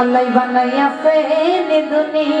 আল্লাহ বানাইয়া ফেলে দুনিয়া।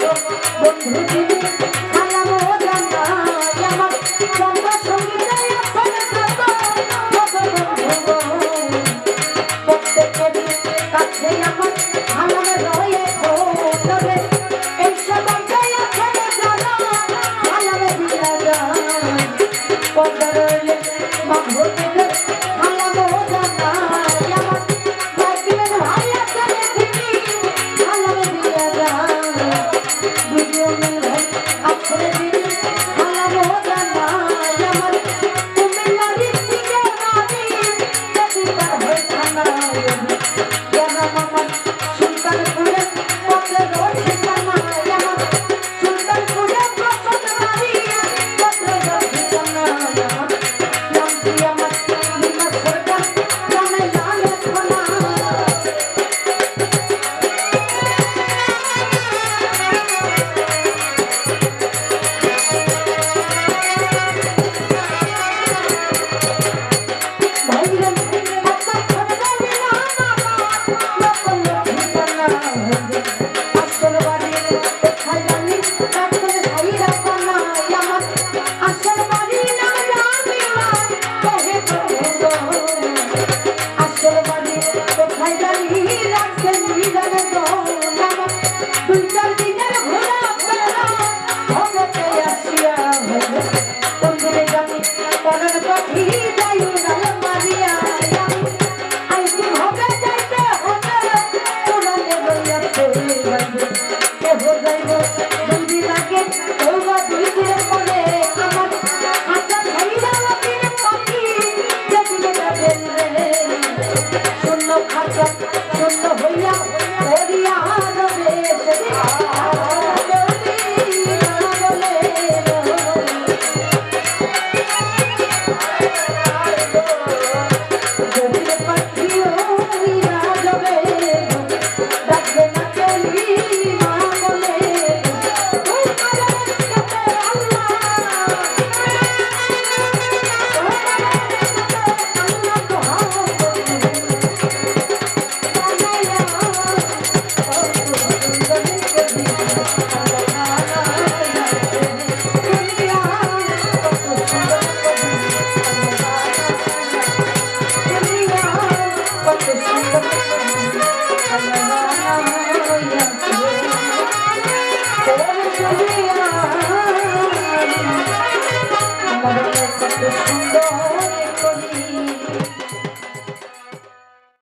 বন্ধু বনের পথি